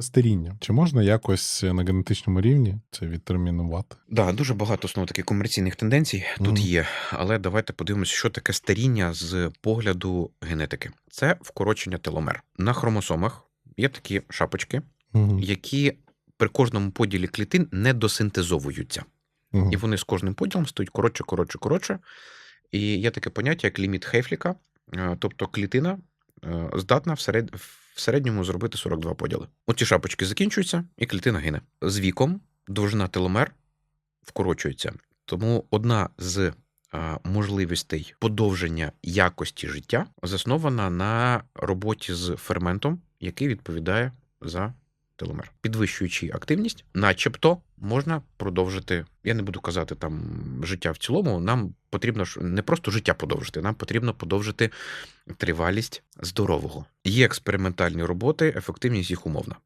Старіння. Чи можна якось на генетичному рівні це відтермінувати? Да, дуже багато знову таки комерційних тенденцій тут Мгм. є. Але давайте подивимося, що таке старіння з погляду генетики. Це вкорочення теломер. На хромосомах є такі шапочки, Угу. які при кожному поділі клітин не досинтезовуються. Угу. І вони з кожним поділом стають коротше, коротше, коротше. І є таке поняття, як ліміт Хейфліка. Е, Тобто клітина е, здатна в, серед... в середньому зробити 42 поділи. Оці шапочки закінчуються, і клітина гине. З віком довжина теломер вкорочується. Тому одна з можливостей подовження якості життя заснована на роботі з ферментом, який відповідає за теломер. Підвищуючи активність, начебто можна продовжити. Я не буду казати там життя в цілому. Нам потрібно ж не просто життя подовжити, нам потрібно подовжити тривалість здорового. Є експериментальні роботи, ефективність їх умовна.